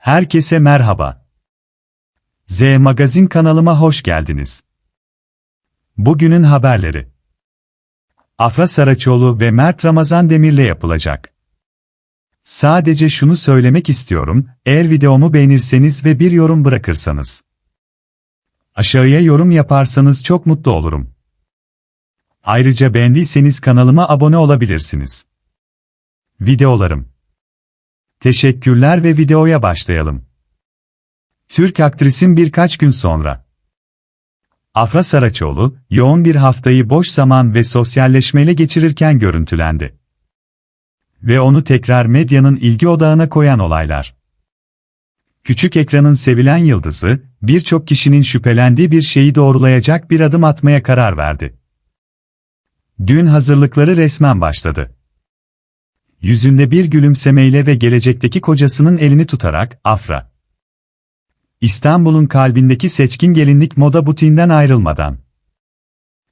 Herkese merhaba. Z Magazin kanalıma hoş geldiniz. Bugünün haberleri. Afra Saraçoğlu ve Mert Ramazan Demir'le yapılacak. Sadece şunu söylemek istiyorum, eğer videomu beğenirseniz ve bir yorum bırakırsanız. Aşağıya yorum yaparsanız çok mutlu olurum. Ayrıca beğendiyseniz kanalıma abone olabilirsiniz. Videolarım Teşekkürler ve videoya başlayalım. Türk aktrisin birkaç gün sonra. Afra Saraçoğlu, yoğun bir haftayı boş zaman ve sosyalleşmeyle geçirirken görüntülendi. Ve onu tekrar medyanın ilgi odağına koyan olaylar. Küçük ekranın sevilen yıldızı, birçok kişinin şüphelendiği bir şeyi doğrulayacak bir adım atmaya karar verdi. Düğün hazırlıkları resmen başladı yüzünde bir gülümsemeyle ve gelecekteki kocasının elini tutarak, Afra. İstanbul'un kalbindeki seçkin gelinlik moda butiğinden ayrılmadan.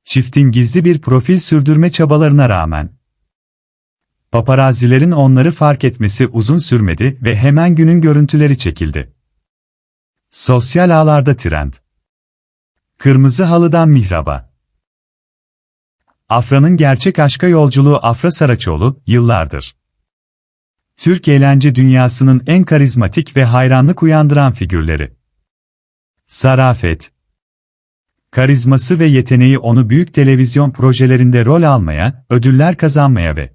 Çiftin gizli bir profil sürdürme çabalarına rağmen. Paparazzilerin onları fark etmesi uzun sürmedi ve hemen günün görüntüleri çekildi. Sosyal ağlarda trend. Kırmızı halıdan mihraba. Afra'nın gerçek aşka yolculuğu Afra Saraçoğlu, yıllardır. Türk eğlence dünyasının en karizmatik ve hayranlık uyandıran figürleri. Sarafet Karizması ve yeteneği onu büyük televizyon projelerinde rol almaya, ödüller kazanmaya ve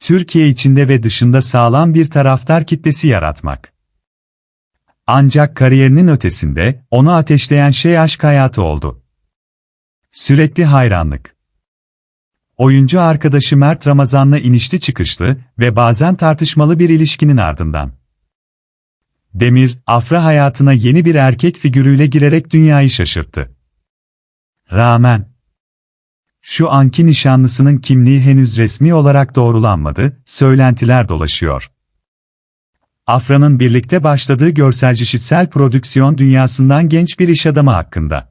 Türkiye içinde ve dışında sağlam bir taraftar kitlesi yaratmak. Ancak kariyerinin ötesinde, onu ateşleyen şey aşk hayatı oldu. Sürekli hayranlık. Oyuncu arkadaşı Mert Ramazan'la inişli çıkışlı ve bazen tartışmalı bir ilişkinin ardından. Demir, Afra hayatına yeni bir erkek figürüyle girerek dünyayı şaşırttı. Rağmen, şu anki nişanlısının kimliği henüz resmi olarak doğrulanmadı, söylentiler dolaşıyor. Afra'nın birlikte başladığı görselcişitsel prodüksiyon dünyasından genç bir iş adamı hakkında.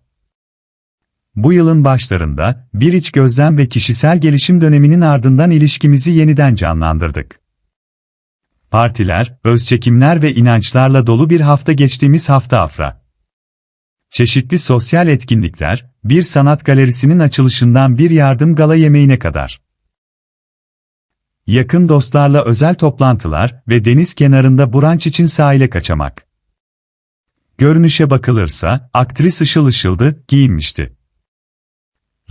Bu yılın başlarında, bir iç gözlem ve kişisel gelişim döneminin ardından ilişkimizi yeniden canlandırdık. Partiler, özçekimler ve inançlarla dolu bir hafta geçtiğimiz hafta afra. Çeşitli sosyal etkinlikler, bir sanat galerisinin açılışından bir yardım gala yemeğine kadar. Yakın dostlarla özel toplantılar ve deniz kenarında brunch için sahile kaçamak. Görünüşe bakılırsa, aktris ışıl ışıldı, giyinmişti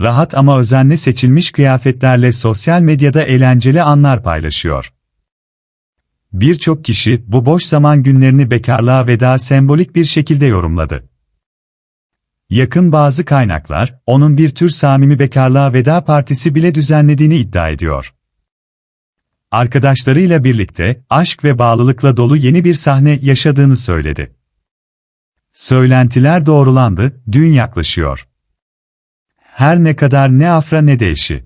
rahat ama özenle seçilmiş kıyafetlerle sosyal medyada eğlenceli anlar paylaşıyor. Birçok kişi bu boş zaman günlerini bekarlığa veda sembolik bir şekilde yorumladı. Yakın bazı kaynaklar, onun bir tür samimi bekarlığa veda partisi bile düzenlediğini iddia ediyor. Arkadaşlarıyla birlikte, aşk ve bağlılıkla dolu yeni bir sahne yaşadığını söyledi. Söylentiler doğrulandı, düğün yaklaşıyor. Her ne kadar ne afra ne de eşi.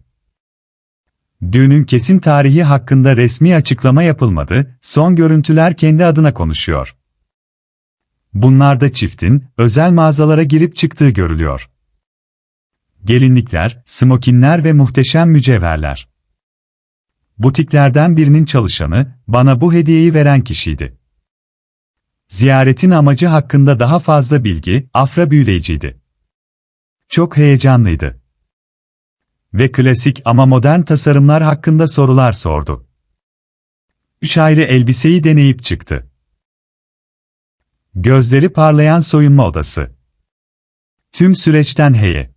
Düğünün kesin tarihi hakkında resmi açıklama yapılmadı, son görüntüler kendi adına konuşuyor. Bunlarda çiftin, özel mağazalara girip çıktığı görülüyor. Gelinlikler, smokinler ve muhteşem mücevherler. Butiklerden birinin çalışanı, bana bu hediyeyi veren kişiydi. Ziyaretin amacı hakkında daha fazla bilgi, afra büyüleyiciydi. Çok heyecanlıydı. Ve klasik ama modern tasarımlar hakkında sorular sordu. Üç ayrı elbiseyi deneyip çıktı. Gözleri parlayan soyunma odası. Tüm süreçten heye.